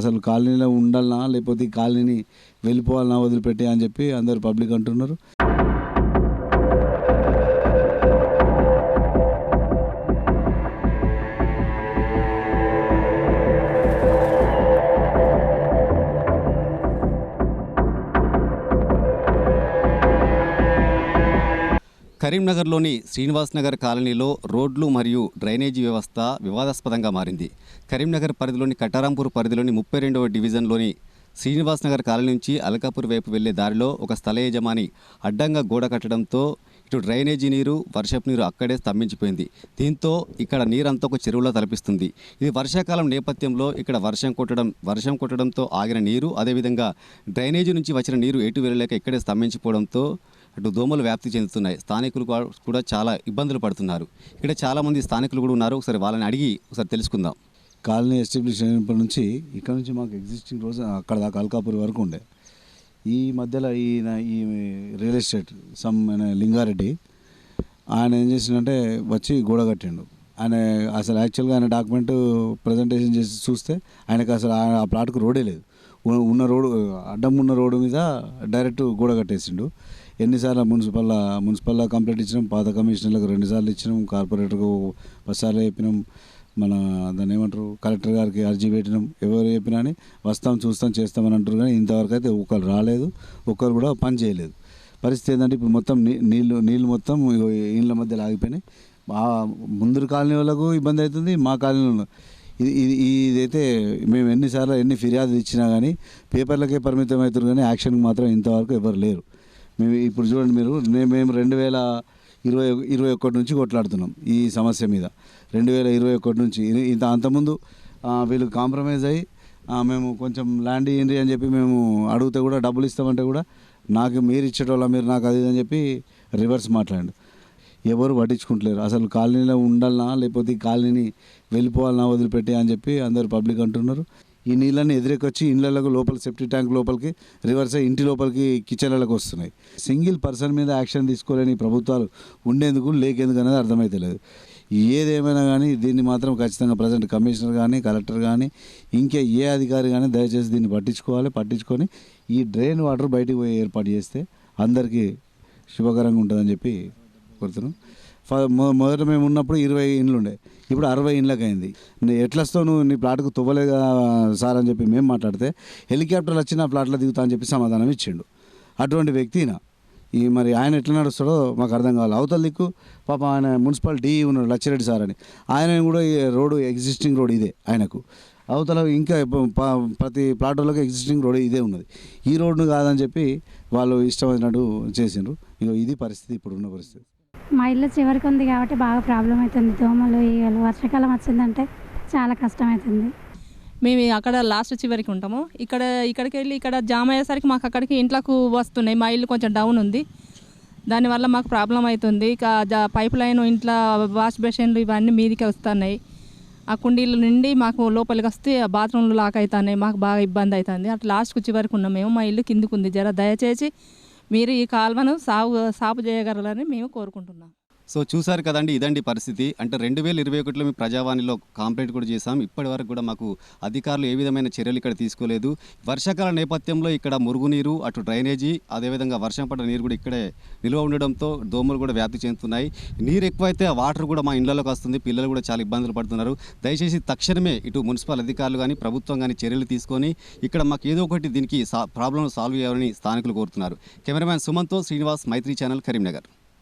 అసలు కాలనీలో ఉండాలనా లేకపోతే ఈ కాలనీని వెళ్ళిపోవాలనా వదిలిపెట్టి అని చెప్పి అందరు పబ్లిక్ అంటున్నారు. కరీంనగర్లోని శ్రీనివాస్ నగర్ కాలనీలో రోడ్లు మరియు డ్రైనేజీ వ్యవస్థ వివాదాస్పదంగా మారింది. కరీంనగర్ పరిధిలోని కట్టారాంపూర్ పరిధిలోని ముప్పై రెండవ డివిజన్లోని శ్రీనివాస్ నగర్ కాలనీ నుంచి అలకాపూర్ వైపు వెళ్ళే దారిలో ఒక స్థల యజమాని అడ్డంగా గోడ కట్టడంతో ఇటు డ్రైనేజీ నీరు వర్షపు నీరు అక్కడే స్తంభించిపోయింది. దీంతో ఇక్కడ నీరంతా ఒక చెరువులో తలపిస్తుంది. ఇది వర్షాకాలం నేపథ్యంలో ఇక్కడ వర్షం కొట్టడం వర్షం కొట్టడంతో ఆగిన నీరు అదేవిధంగా డ్రైనేజీ నుంచి వచ్చిన నీరు ఎటు వెళ్ళలేక ఇక్కడే స్తంభించిపోవడంతో అటు దోమలు వ్యాప్తి చెందుతున్నాయి. స్థానికులు కూడా- కూడా చాలా ఇబ్బందులు పడుతున్నారు. ఇక్కడ చాలామంది స్థానికులు కూడా ఉన్నారు. ఒకసారి వాళ్ళని అడిగి ఒకసారి తెలుసుకుందాం. కాలనీ ఎస్టాబ్లిష్ అయినప్పటి నుంచి ఇక్కడ నుంచి మాకు ఎగ్జిస్టింగ్ రోజు అక్కడ దాకా అల్కాపూర్ వరకు ఉండే. ఈ మధ్యలో ఈయన ఈ రియల్ ఎస్టేట్ సమ్ లింగారెడ్డి ఆయన ఏం చేసిందంటే వచ్చి గోడ కట్టిండు. ఆయన అసలు యాక్చువల్గా ఆయన డాక్యుమెంట్ ప్రజెంటేషన్ చేసి చూస్తే ఆయనకు అసలు ఆ ఆ ప్లాట్కు రోడే లేదు. ఉన్న- ఉన్న రోడ్డు అడ్డం ఉన్న రోడ్డు మీద డైరెక్ట్ గోడ కట్టేసిండు. ఎన్నిసార్లు మున్సిపల్ మున్సిపల్ కంప్లైంట్ ఇచ్చినాం పాత కమిషనర్లకు రెండుసార్లు ఇచ్చినాం కార్పొరేటర్కు పదిసార్లు చెప్పినాం మన దాన్ని ఏమంటారు కలెక్టర్ గారికి అర్జీ పెట్టినాం ఎవరు చెప్పినా అని వస్తాం చూస్తాం చేస్తామని అంటారు కానీ ఇంతవరకు అయితే ఒకరు రాలేదు ఒకరు కూడా పని చేయలేదు. పరిస్థితి ఏంటంటే ఇప్పుడు మొత్తం నీ- నీళ్ళు నీళ్ళు మొత్తం ఇండ్ల మధ్య ఇళ్ళ మధ్యలో ఆగిపోయినాయి. ముందరి ముందు కాలనీ వాళ్ళకు ఇబ్బంది అవుతుంది మా కాలనీలో ఇది ఇది ఇదైతే మేము ఎన్నిసార్లు ఎన్ని ఫిర్యాదులు ఇచ్చినా కానీ పేపర్లకే పరిమితం అవుతారు కానీ యాక్షన్కి మాత్రం ఇంతవరకు ఎవరు లేరు. మేము ఇప్పుడు చూడండి మీరు మేము రెండు వేల ఇరవై ఇరవై ఒకటి నుంచి కొట్లాడుతున్నాం ఈ సమస్య మీద. రెండు వేల ఇరవై ఒకటి నుంచి. ఇంత అంతకుముందు వీళ్ళు కాంప్రమైజ్ అయ్యి మేము కొంచెం ల్యాండ్ ఇయ్యండి అని చెప్పి మేము అడిగితే కూడా డబ్బులు ఇస్తామంటే కూడా నాకు మీరు ఇచ్చేటోళ్ళ మీరు నాకు అది అని చెప్పి రివర్స్ మాట్లాడండి. ఎవరు పట్టించుకుంటలేరు. అసలు కాలనీలో ఉండాలనా లేకపోతే ఈ కాలనీని వెళ్ళిపోవాలనా వదిలిపెట్టి అని చెప్పి అందరు పబ్లిక్ అంటున్నారు. ఈ నీళ్ళని ఎదురెకొచ్చి ఇళ్ళకు లోపల సెప్టీ ట్యాంక్ లోపలికి రివర్స్ అయ్యి ఇంటి లోపలికి కిచెన్లకు వస్తున్నాయి. సింగిల్ పర్సన్ మీద యాక్షన్ తీసుకోలేని ప్రభుత్వాలు ఉండేందుకు లేకేందుకు అనేది అర్థమైతలేదు ఏదేమైనా కానీ దీన్ని మాత్రం ఖచ్చితంగా ప్రజెంట్ కమిషనర్ కానీ కలెక్టర్ కానీ ఇంకే ఏ అధికారి కానీ దయచేసి దీన్ని పట్టించుకోవాలి. పట్టించుకొని ఈ డ్రైన్ వాటర్ బయటికి పోయి ఏర్పాటు చేస్తే అందరికీ శుభకరంగా ఉంటుందని చెప్పి కోరుతున్నాం. మొదట మేము ఉన్నప్పుడు ఇరవై ఇండ్లు ఉండే. ఇప్పుడు అరవై ఇండ్లకు అయింది ఎట్ల ఎట్లా వస్తావు నువ్వు? నీ ప్లాట్కు తువ్వలేగా సార్ అని చెప్పి మేము మాట్లాడితే హెలికాప్టర్లు వచ్చి నా ప్లాట్లో దిగుతా అని చెప్పి సమాధానం ఇచ్చిండు. అటువంటి వ్యక్తిన ఈ మరి ఆయన ఎట్లా నడుస్తాడో మాకు అర్థం కావాలి. అవతల దిక్కు పాప ఆయన మున్సిపల్ డీ ఉన్నాడు లచ్చిరెడ్డి సార్ అని. ఆయన కూడా ఈ రోడ్డు ఎగ్జిస్టింగ్ రోడ్ ఇదే ఆయనకు. అవతల ఇంకా ప్రతి ప్లాట్లకు ఎగ్జిస్టింగ్ రోడ్ ఇదే ఉన్నది. ఈ రోడ్ను కాదని చెప్పి వాళ్ళు ఇష్టమైనట్టు చేసిండ్రు. ఇగో ఇది పరిస్థితి ఇప్పుడున్న పరిస్థితి. మా ఇల్లు చివరికి ఉంది కాబట్టి బాగా ప్రాబ్లం అవుతుంది. దోమలు ఈగలు వర్షాకాలం వచ్చిందంటే చాలా కష్టం అవుతుంది మేము అక్కడ లాస్ట్ చివరికి ఉంటాము. ఇక్కడ ఇక్కడికి వెళ్ళి ఇక్కడ జామ్ అయ్యేసరికి మాకు అక్కడికి ఇంట్లోకి వస్తున్నాయి. మా ఇల్లు కొంచెం డౌన్ ఉంది. దానివల్ల మాకు ప్రాబ్లం అవుతుంది. ఇక జా- పైప్ లైన్ ఇంట్లో వాష్ బేషన్లు ఇవన్నీ మీదికి వస్తున్నాయి. ఆ కుండీల నుండి మాకు లోపలికి వస్తే బాత్రూంలు లాక్ అవుతున్నాయి. మాకు బాగా ఇబ్బంది అవుతుంది. అట్లా లాస్ట్కు చివరికి ఉన్నాం మేము. మా ఇల్లు కిందికి ఉంది. జర దయచేసి మీరు ఈ కాల్వను సాగు సాపు చేయగలరని మేము కోరుకుంటున్నాం. సో చూసారు కదండి ఇదండి పరిస్థితి. అంటే రెండు వేల ఇరవై ఒకటిలో మేము ప్రజావాణిలో కంప్లైంట్ కూడా చేశాం. ఇప్పటి వరకు కూడా మాకు అధికారులు ఏ విధమైన చర్యలు ఇక్కడ తీసుకోలేదు. వర్షాకాల నేపథ్యంలో ఇక్కడ మురుగునీరు అటు డ్రైనేజీ అదేవిధంగా వర్షం పడ్డ నీరు కూడా ఇక్కడే నిల్వ ఉండడంతో దోమలు కూడా వ్యాప్తి చెందుతున్నాయి. నీరు ఎక్కువైతే ఆ వాటర్ కూడా మా ఇళ్ళలోకి వస్తుంది. పిల్లలు కూడా చాలా ఇబ్బందులు పడుతున్నారు. దయచేసి తక్షణమే ఇటు మున్సిపల్ అధికారులు కానీ ప్రభుత్వం కానీ చర్యలు తీసుకొని ఇక్కడ మాకు ఏదో ఒకటి దీనికి సా ప్రాబ్లం సాల్వ్ చేయాలని స్థానికులు కోరుతున్నారు. Cameraman Sumantho Srinivas Maitri channel Karimnagar.